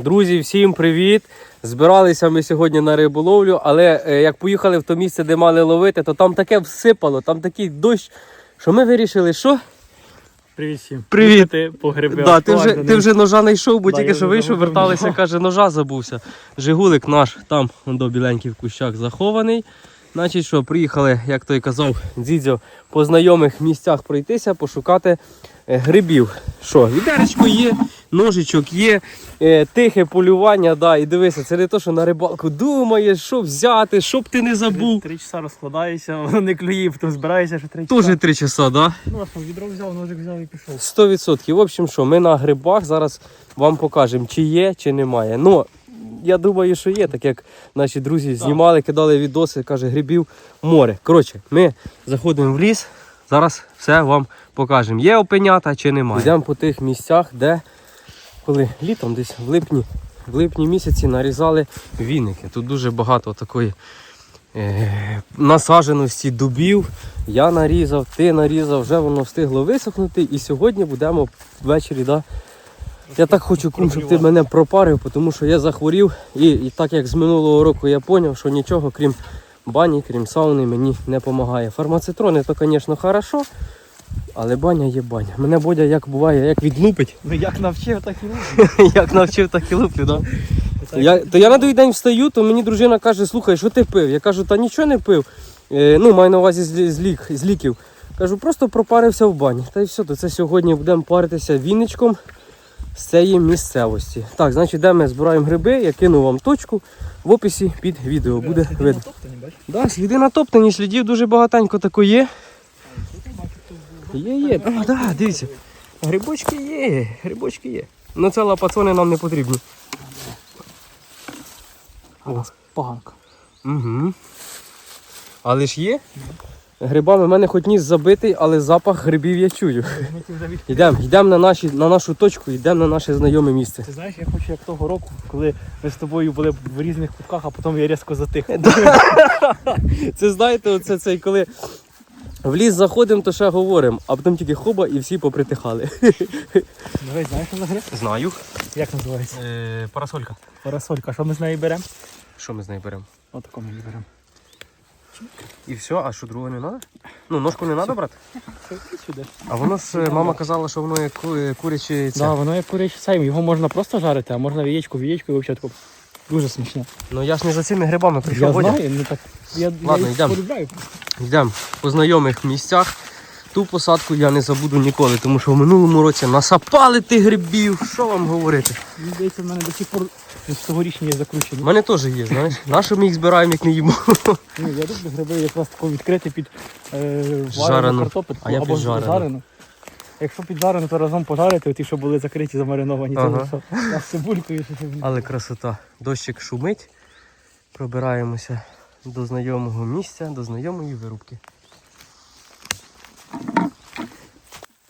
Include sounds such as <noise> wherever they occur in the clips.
Друзі, всім привіт! Збиралися ми сьогодні на риболовлю, але е, як поїхали в то місце, де мали ловити, то там таке всипало, там такий дощ, що ми вирішили, що? Привіт всім. Привіт. Гриби. Да, ти, вже, ти вже ножа знайшов, бо Да, тільки що вийшов, верталися, каже, ножа забувся. Жигулик наш там до біленький в кущах захований. Значить, що приїхали, як той казав, дідзьо, по знайомих місцях пройтися, пошукати грибів. Що, відеречко є, ножичок є, е, тихе полювання, да, і дивися, це не то, що на рибалку думаєш, що взяти, щоб ти не забув. Три часа розкладаєшся, не клює, потім збираєшся ще три часа. Тоже три часа, да? Ну, а що, відро взяв, ножик взяв і пішов. 100%. В общем, що ми на грибах зараз вам покажемо, чи є, чи немає. Ну, я думаю, що є, так як наші друзі знімали, кидали відоси, каже, грибів море. Коротше, ми заходимо в ліс, зараз все вам покажемо. Є опенята чи немає. Йдемо по тих місцях, де коли літом, десь в липні, в липні місяці нарізали віники. Тут дуже багато такої е, насадженості дубів. Я нарізав, ти нарізав, вже воно встигло висохнути. І сьогодні будемо ввечері. Да? Я так хочу, кум, щоб ти мене пропарив, тому що я захворів. І, і так як з минулого року я зрозумів, що нічого, крім бані, крім сауни, мені не допомагає. Фармацитрони то, звісно, хорошо, але баня є баня. Мене Бодя як буває, як відлупить, Ну як навчив, так і луплю. <laughs> як навчив, так і луплю. Да? Я, то я на другий день встаю, то мені дружина каже, слухай, що ти пив? Я кажу, та нічого не пив. Е, ну, маю на увазі з, з, лік, з ліків. Кажу, просто пропарився в бані. Та й все, то це сьогодні будемо паритися вінничком з цієї місцевості. Так, значить, де ми збираємо гриби, я кину вам точку в описі під відео. Буде видно. Да, сліди натоптані, слідів дуже багатенько тако є. Є, є. А, да, дивіться. Грибочки є, грибочки є. Ну це лапацони нам не потрібні. О. Поганка. Угу. Але ж є. Грибами в мене хоч ніс забитий, але запах грибів я чую. Йдемо, йдемо на, наші, на нашу точку, йдемо на наше знайоме місце. Ти знаєш, я хочу як того року, коли ми з тобою були в різних кутках, а потім я різко затих. <laughs> Це знаєте, оце цей, коли в ліс заходимо, то ще говоримо, а потім тільки хоба і всі попритихали. <laughs> Давай, знаєш, що за гриб? Знаю. Як називається? Е, парасолька. Парасолька. Що ми з нею беремо? Що ми з нею беремо? Отако ми її беремо. І все, а що другого не треба? Ну, ножку не треба брати. Сюди. А воно ж е, мама казала, що воно як ку- е, куряче це. Да, воно як курячий сайм. Його можна просто жарити, а можна в яєчку, в яєчку і взагалі тако. Дуже смачно. Ну я ж не за цими грибами прийшов. Я знаю, ну так. Я, Ладно, я їх йдемо. полюбляю. Йдемо по знайомих місцях. Ту посадку я не забуду ніколи, тому що в минулому році насапали тих грибів. Що вам говорити? Здається, в мене до сих пор цьогорічні є У мене теж є, знаєш. Нащо ми їх збираємо, як не їмо? Ну, я люблю гриби якраз тако відкрити під е, Жарену. картопельку А я або піджарену. жарену. Якщо піджарену, то разом пожарити, ті, що були закриті, замариновані, Ага. це все. З цибулькою. Але красота. Дощик шумить. Пробираємося до знайомого місця, до знайомої вирубки.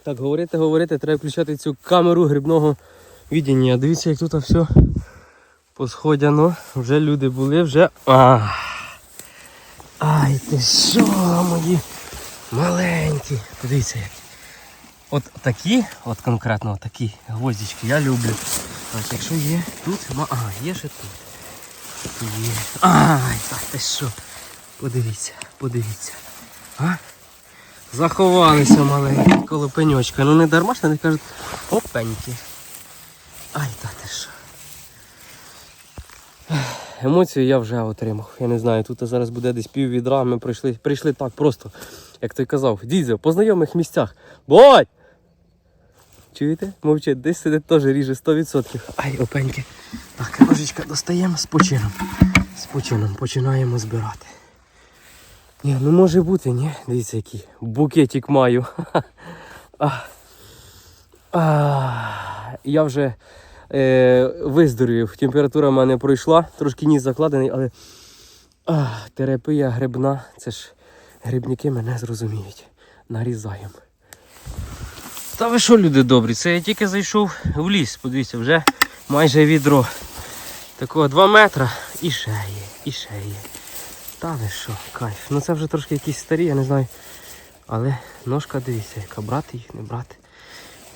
Так, говорити, говорити, треба включати цю камеру грибного відділення. Дивіться, як тут все посходяно. Вже люди були, вже. А. Ай, ти що, мої маленькі. Подивіться. От такі, от конкретно такі гвоздички я люблю. Так, якщо є тут, ага, є ще тут. Є. Ай, так ти що? Подивіться, подивіться. А? Заховалися маленькі коло пеньочка. Ну не дарма ж вони кажуть опеньки. Ай, та ти що. Емоції я вже отримав. Я не знаю, тут зараз буде десь пів відра. Ми прийшли, прийшли так просто, як той казав, дідзьо, по знайомих місцях. Бодь! Чуєте? Мовчить, десь сидить теж ріже 100%. Ай, опеньки. Так, ножичка достаємо з почином. З почином починаємо збирати. Ні, ну може бути, ні. Дивіться, який букетик маю. <laughs> А. А. Я вже е, виздоровів. Температура в мене пройшла, трошки ніс закладений, але а, терапія грибна, це ж грибники мене зрозуміють. Нарізаємо. Та ви що, люди добрі? Це я тільки зайшов в ліс, подивіться, вже майже відро. Такого 2 метра і ще і ще. Та ви що, кайф. Ну це вже трошки якісь старі, я не знаю. Але ножка дивіться, яка брати їх, не брати.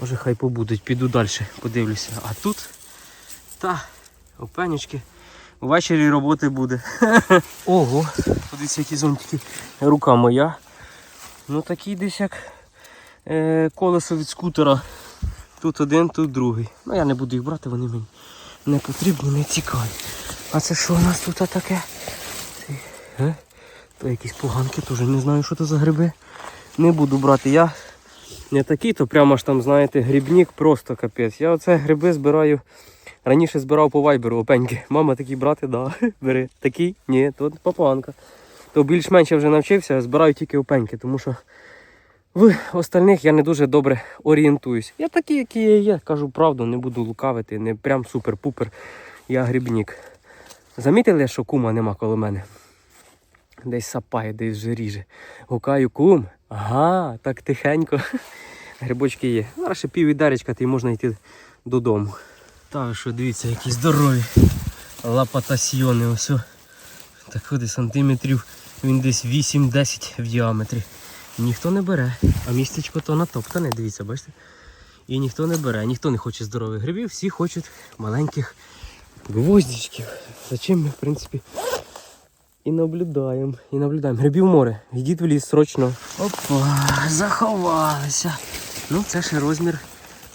Може хай побудуть, піду далі, подивлюся. А тут та Опенечки. Ввечері роботи буде. <laughs> Ого, подивіться, які зонтики. Рука моя. Ну такий десь як е, колесо від скутера. Тут один, тут другий. Ну я не буду їх брати, вони мені не потрібні, не цікаві. А це що у нас тут таке? Е? То якісь поганки, теж не знаю, що це за гриби. Не буду брати. Я не такий, то прямо аж там, знаєте, грибник просто капець. Я оце гриби збираю. Раніше збирав по вайберу опеньки. Мама такі брати, да, <laughs> бери. Такий? Ні, то попанка. То більш-менш я вже навчився, збираю тільки опеньки, тому що в остальних я не дуже добре орієнтуюсь. Я такий, який я є, кажу правду, не буду лукавити, не прям супер-пупер. Я грибник. Замітили, що кума нема коло мене? Десь сапає, десь вже ріже. Гукаю кум. Ага, так тихенько. Грибочки є. Зараз ще пів відеречка, і можна йти додому. Та що, дивіться, які здорові. Лапатасьйони, ось. Так ходи сантиметрів. Він десь 8-10 в діаметрі. Ніхто не бере. А містечко то натоптане, дивіться, бачите? І ніхто не бере, ніхто не хоче здорових грибів, всі хочуть маленьких гвоздичків. За чим ми, в принципі, і наблюдаємо. І наблюдаємо. Грибів море. Йдіть в ліс срочно. Опа, заховалися. Ну, це ще розмір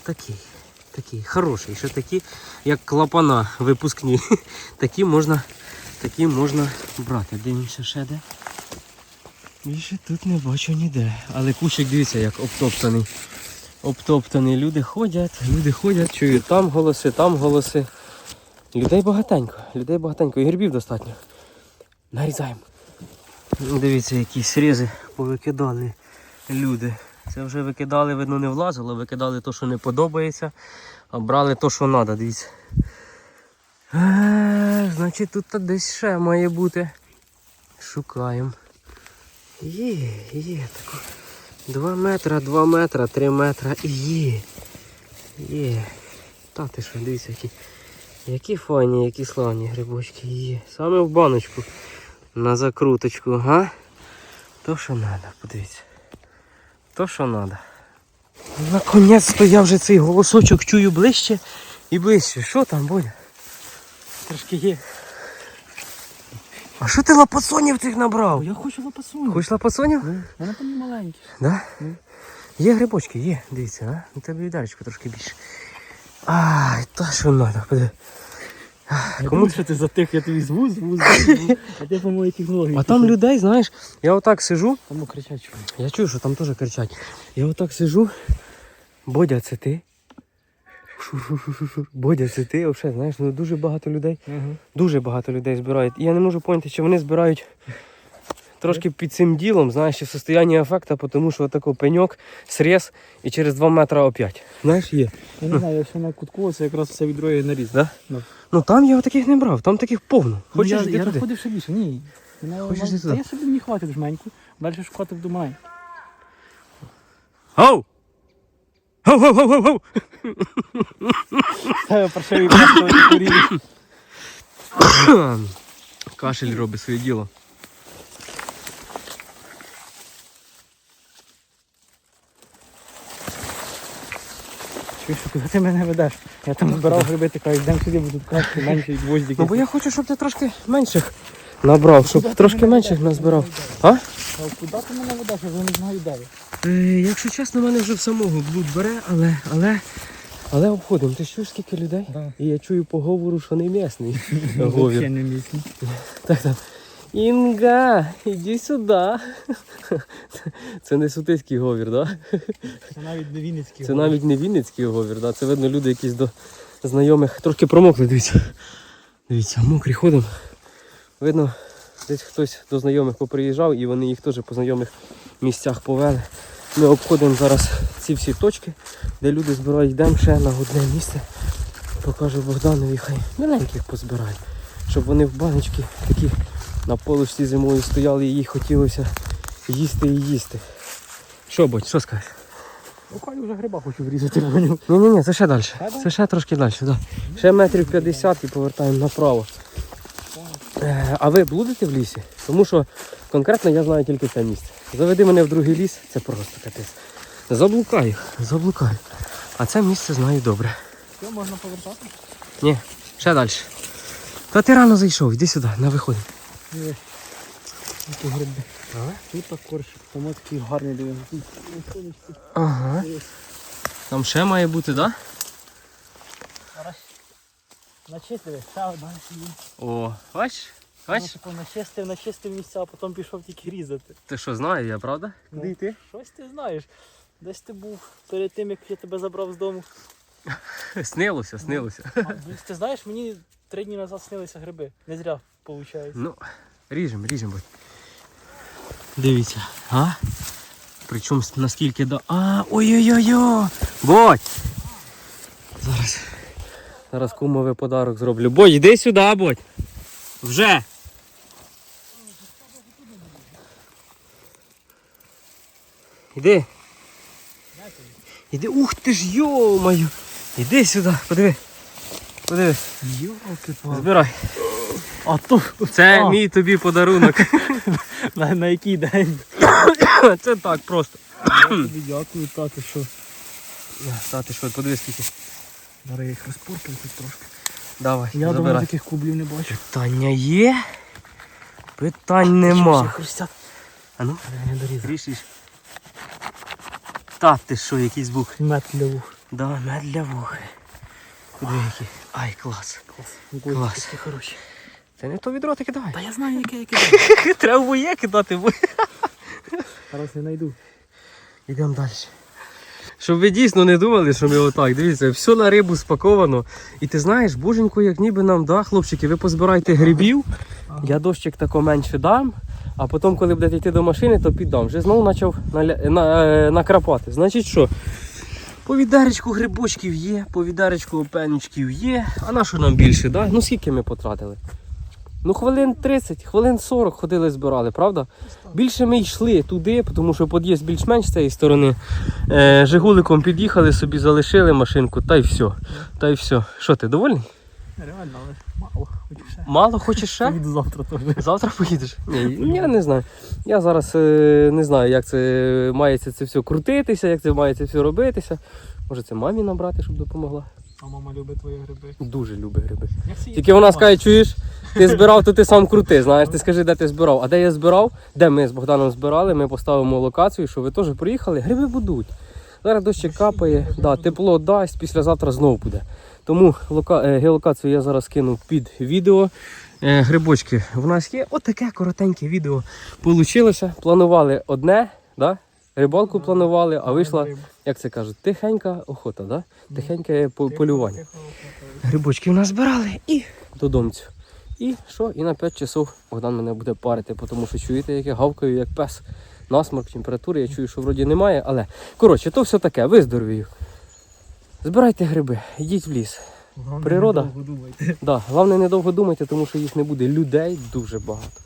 такий. Такий хороший. Ще такі, як клапана випускні. <laughs> Такі можна, такі можна брати. Дивимося ще де. Більше тут не бачу ніде. Але кущик, дивіться, як обтоптаний. Обтоптаний. Люди ходять, люди ходять, чують там голоси, там голоси. Людей багатенько, людей багатенько. І грибів достатньо. Нарізаємо. Дивіться, які срізи повикидали люди. Це вже викидали, видно, не влазило, викидали те, що не подобається, а брали те, що треба, дивіться. Е, значить тут десь ще має бути. Шукаємо. Є, є тако. Два метра, два метра, три метра і є. Є. Та ти що, дивіться, які. Які файні, які славні грибочки є. Саме в баночку. На закруточку, га? То що треба, подивіться. То що треба. Наконець-то я вже цей голосочок чую ближче і ближче. Що там, Бодя? Трошки є. А що ти лапасонів цих набрав? Я хочу лопасуню. Хочеш лапасонів? Вона там не маленькі. Да? Ну. Є грибочки, є, дивіться, а? У тебе відарочка трошки більше. Ай, та що треба, подиви. Я Кому що ти затих, я тобі звуз, зву, зву, зву. <laughs> А ти по моїй технології. А там людей, знаєш, я отак сижу, Там кричать чую. я чую, що там теж кричать. Я отак сижу. Бодя, це ти? <laughs> Бодя, це ти? Взагалі, знаєш, ну дуже багато людей. Дуже багато людей збирають. І я не можу поняти, чи вони збирають трошки під цим ділом, знаєш, в состоянні ефекту, тому що отако пеньок, срез і через 2 метри опять. Знаєш, є. Я не знаю, я ще на кутку, це якраз все відро я наріз. Да? Ну. Ну там я таких не брав, там таких повно. Хочеш я, я туди? розходив ще більше, ні. Хочеш мам- туди? Та я собі мені хватить жменьку, далі шукати буду маю. Гоу! Гоу, гоу, гоу, гоу, гоу! Ставив паршивий просто курів. Кашель робить своє діло. Чуєш, куди ти мене ведеш? Я там збирав гриби, ти кажеш, йдемо сюди, бо тут краще <laughs> менше гвоздики. Ну бо я хочу, щоб ти трошки менших набрав, щоб трошки менших назбирав. А? А куди ти мене ведеш? Я вже не знаю де. Е, якщо чесно, мене вже в самого блуд бере, але, але, але обходимо. Ти чуєш скільки людей? Да. І я чую по говору, що не місний <laughs> Взагалі говір. не місні. Так там. Інга, іди сюди. Це не сутицький говір, так? Да? Це навіть не Вінницький. Це навіть не Вінницький говір, да? це видно люди якісь до знайомих трошки промокли, дивіться. Дивіться, мокрі ходимо. Видно, десь хтось до знайомих поприїжджав і вони їх теж по знайомих місцях повели. Ми обходимо зараз ці всі точки, де люди збирають, йдемо ще на одне місце. Покажу Богданові, хай маленьких позбирає. Щоб вони в баночки такі на полочці зимою стояли і їх хотілося їсти і їсти. Що, будь, що скажеш? Буквально вже гриба хочу врізати. Ні, ні, ні, це ще далі. Це ще трошки далі, да. Ще метрів 50 і повертаємо направо. Е, А ви блудите в лісі? Тому що конкретно я знаю тільки це місце. Заведи мене в другий ліс, це просто капець. Заблукаю, заблукаю. А це місце знаю добре. Все, можна повертати? Ні, ще далі. Та ти рано зайшов, іди сюди, на виходи. Які гриби. Тут так коршик, там такий гарний. Тут сонечці. Ага. Там ще має бути, так? Зараз начистили, ще одна. О, бач? Бач? Бач? Типу, начистив, начистив місця, а потім пішов тільки різати. Ти що, знаю я, правда? Ну, Щось ти знаєш. Десь ти був перед тим, як я тебе забрав з дому. <laughs> Снилося, снилося. А, ти знаєш, мені три дні назад снилися гриби. Не зря, виходить. Ну, ріжем, ріжем. Дивіться, а? Причому наскільки до. А, ой-ой-ой! Бодь! Зараз. Зараз кумовий подарок зроблю. Бодь, іди сюди, бодь! Вже! Іди. Іди, ух ти ж йо-маю! Іди сюди, подиви. Подиви. Йолки Збирай. А то Це А. мій тобі подарунок. на, на який день? <coughs> Це так просто. Я тобі дякую, тато, що Тати, що, подивись скільки. зараз я їх розпоркав тут трошки. Давай, Я давно таких кублів не бачив. Питання є? Питань нема. А ну, ріж. Та ти що, якийсь бух. Мед для вух. Да, мед для вухи. Куди який? Ай, клас. Клас. Клас. Такі хороші. Це не то відро таки давай. Та я знаю, яке, яке. <laughs> Треба моє кидати. бо- Зараз не знайду. Йдемо далі. Щоб ви дійсно не думали, що ми отак. Дивіться, все на рибу спаковано. І ти знаєш, боженько, як ніби нам, да, хлопчики, ви позбирайте грибів, я дощик тако менше дам, а потім, коли будете йти до машини, то піддам. Вже знову почав наля... на... е, накрапати. Значить що? По відеречку грибочків є, по відеречку опенючків є. А на що нам більше? Да? Ну скільки ми потратили? Ну, хвилин 30, хвилин 40 ходили, збирали, правда? Більше ми йшли туди, тому що під'їзд більш-менш з цієї сторони. Е, Жигуликом під'їхали, собі залишили машинку, та й все. Та й все. Що ти, довольний? Реально, але мало. Хочу ще. Мало хочеш ще? Поїду завтра теж. Завтра поїдеш? <laughs> Ні, я не знаю. Я зараз е, не знаю, як це мається це все крутитися, як це має це все робитися. Може це мамі набрати, щоб допомогла. А мама любить твої гриби. Дуже любить гриби. Тільки вона скаже, чуєш, ти збирав, то ти сам крути. Знаєш, ти скажи, де ти збирав. А де я збирав, де ми з Богданом збирали, ми поставимо локацію, що ви теж приїхали, гриби будуть. Зараз дощик капає, да, тепло дасть, післязавтра знов буде. Тому лока... е, геолокацію я зараз кину під відео. Е, Грибочки в нас є. Отаке коротеньке відео Получилося. Планували одне, да? рибалку планували, а вийшла, як це кажуть, тихенька охота, да? тихеньке полювання. тихо, тихо. Грибочків назбирали і додому. І що? І на 5 часов Богдан мене буде парити, тому що чуєте, як я гавкаю, як пес. Насморк, температури, я чую, що вроді немає, але коротше, то все таке, виздоровію. Збирайте гриби, йдіть в ліс. Главне Природа. недовго думайте. Да, головне недовго думайте, тому що їх не буде. Людей дуже багато.